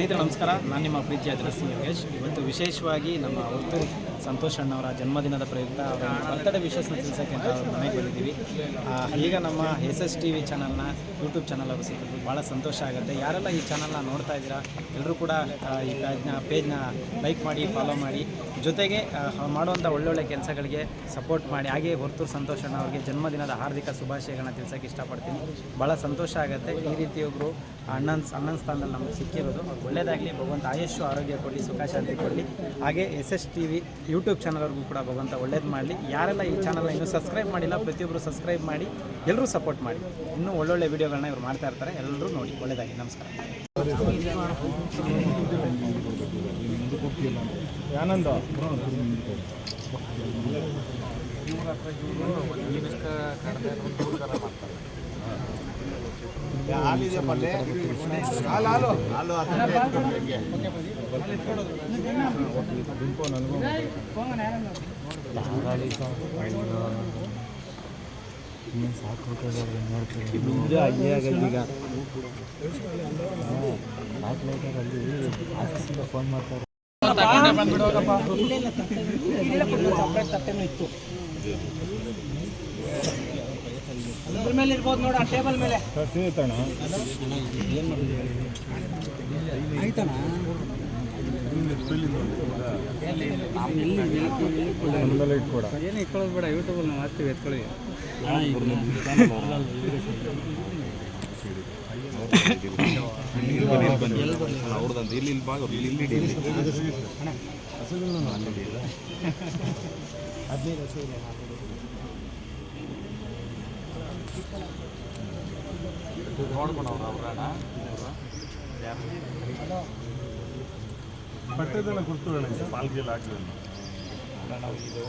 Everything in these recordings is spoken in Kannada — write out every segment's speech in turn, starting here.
ಸ್ನೇಹಿತರೆ, ನಮಸ್ಕಾರ. ನಾನು ನಿಮ್ಮ ಪ್ರೀತಿಯ ಜಲಸಿ ಯೋಗೇಶ್. ಇವತ್ತು ವಿಶೇಷವಾಗಿ ನಮ್ಮ ಹೊತ್ತು ಸಂತೋಷ್ ಅಣ್ಣವರ ಜನ್ಮದಿನದ ಪ್ರಯುಕ್ತ ಅವರ ಬರ್ತಡೇ ವಿಶೇಷನ ತಿಳಿಸೋಕ್ಕೆ ಅಂತ ಅವ್ರ ಮನೆಗೆ ಬಂದಿದ್ದೀವಿ. ಈಗ ನಮ್ಮ ಎಸ್ ಎಸ್ ಟಿ ವಿ ಚಾನಲ್ನ ಯೂಟ್ಯೂಬ್ ಚಾನಲ್ ಅವರು ಸಿಕ್ಕಿದ್ರು. ಭಾಳ ಸಂತೋಷ ಆಗುತ್ತೆ. ಯಾರೆಲ್ಲ ಈ ಚಾನಲ್ನ ನೋಡ್ತಾ ಇದ್ದೀರಾ ಎಲ್ಲರೂ ಕೂಡ ಈ ಪೇಜ್ನ ಪೇಜ್ನ ಲೈಕ್ ಮಾಡಿ ಫಾಲೋ ಮಾಡಿ. ಜೊತೆಗೆ ಮಾಡುವಂಥ ಒಳ್ಳೊಳ್ಳೆ ಕೆಲಸಗಳಿಗೆ ಸಪೋರ್ಟ್ ಮಾಡಿ. ಹಾಗೆ ಹೊರತು ಸಂತೋಷ್ ಅಣ್ಣ ಅವರಿಗೆ ಜನ್ಮದಿನದ ಹಾರ್ದಿಕ ಶುಭಾಶಯಗಳನ್ನ ತಿಳಿಸೋಕೆ ಇಷ್ಟಪಡ್ತೀನಿ. ಭಾಳ ಸಂತೋಷ ಆಗುತ್ತೆ. ಈ ರೀತಿ ಒಬ್ಬರು ಅಣ್ಣನ ಅಣ್ಣನ ಸ್ಥಾನದಲ್ಲಿ ನಮಗೆ ಸಿಕ್ಕಿರೋದು ಒಳ್ಳೆಯದಾಗಲಿ ಭಗವಂತ ಆಯುಷ್ಯು ಆರೋಗ್ಯ ಕೊಡಲಿ, ಸುಖ, ಶಾಂತಿ ಕೊಡಲಿ. ಹಾಗೆ S S T V YouTube ಚಾನಲ್ವರೆಗೂ ಕೂಡ ಭಗವಂತ ಒಳ್ಳೇದು ಮಾಡಲಿ. ಯಾರೆಲ್ಲ ಈ ಚಾನಲ್ನ ಇನ್ನೂ ಸಬ್ಸ್ಕ್ರೈಬ್ ಮಾಡಿಲ್ಲ ಪ್ರತಿಯೊಬ್ಬರು ಸಬ್ಸ್ಕ್ರೈಬ್ ಮಾಡಿ ಎಲ್ಲರೂ ಸಪೋರ್ಟ್ ಮಾಡಿ. ಇನ್ನೂ ಒಳ್ಳೊಳ್ಳೆ ವೀಡಿಯೋಗಳನ್ನ ಇವರು ಮಾಡ್ತಾ ಇರ್ತಾರೆ ಎಲ್ಲರೂ ನೋಡಿ. ಒಳ್ಳೆಯದಾಗಿ ನಮಸ್ಕಾರ. ಆನಂದ ಇದು ಅಲ್ಲೇ ಆಗೈತೆ ಈಗ. ಫೋನ್ ಮಾಡ್ತಾರೆ ಮೇಲೆ ಇರ್ಬೋದು ನೋಡ ಟೇಬಲ್ ಮೇಲೆ. ಸೀತಣ್ಣ ಒಂದಲ್ಲ ಇಟ್ಕೊಡ ಏನು ಇಟ್ಕೊಳ್ಳೋದು ಬೇಡ ಯೂಟ್ಯೂಬಲ್ಲಿ ನಾವು ಹಾಕ್ತೀವಿ ಎತ್ಕೊಳ್ಳಿ. ಅವ್ರದ್ದು ಇಲ್ಲಿ ಇಲ್ಲಿ ಭಾಗ ಇಲ್ಲಿ ಇಲ್ಲಿ ಇಲ್ಲಿ ನೋಡ್ಕೊಂಡವ್ರ ಅವ್ರಣ್ಣ ಬಟ್ಟೆದೆಲ್ಲ ಕೊಡ್ತು ಪಾಲ್ಗೆಲ್ಲ ಹಾಕಿದ್ರು ನಾವು ಇದು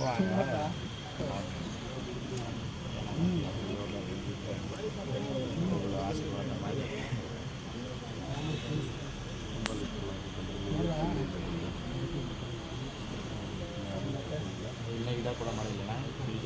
ಆಶೀರ್ವಾದ ಮಾಡಿ ಇಲ್ಲ ಗಿಡ ಕೂಡ ಮಾಡಿಲ್ಲ ಬೀಜ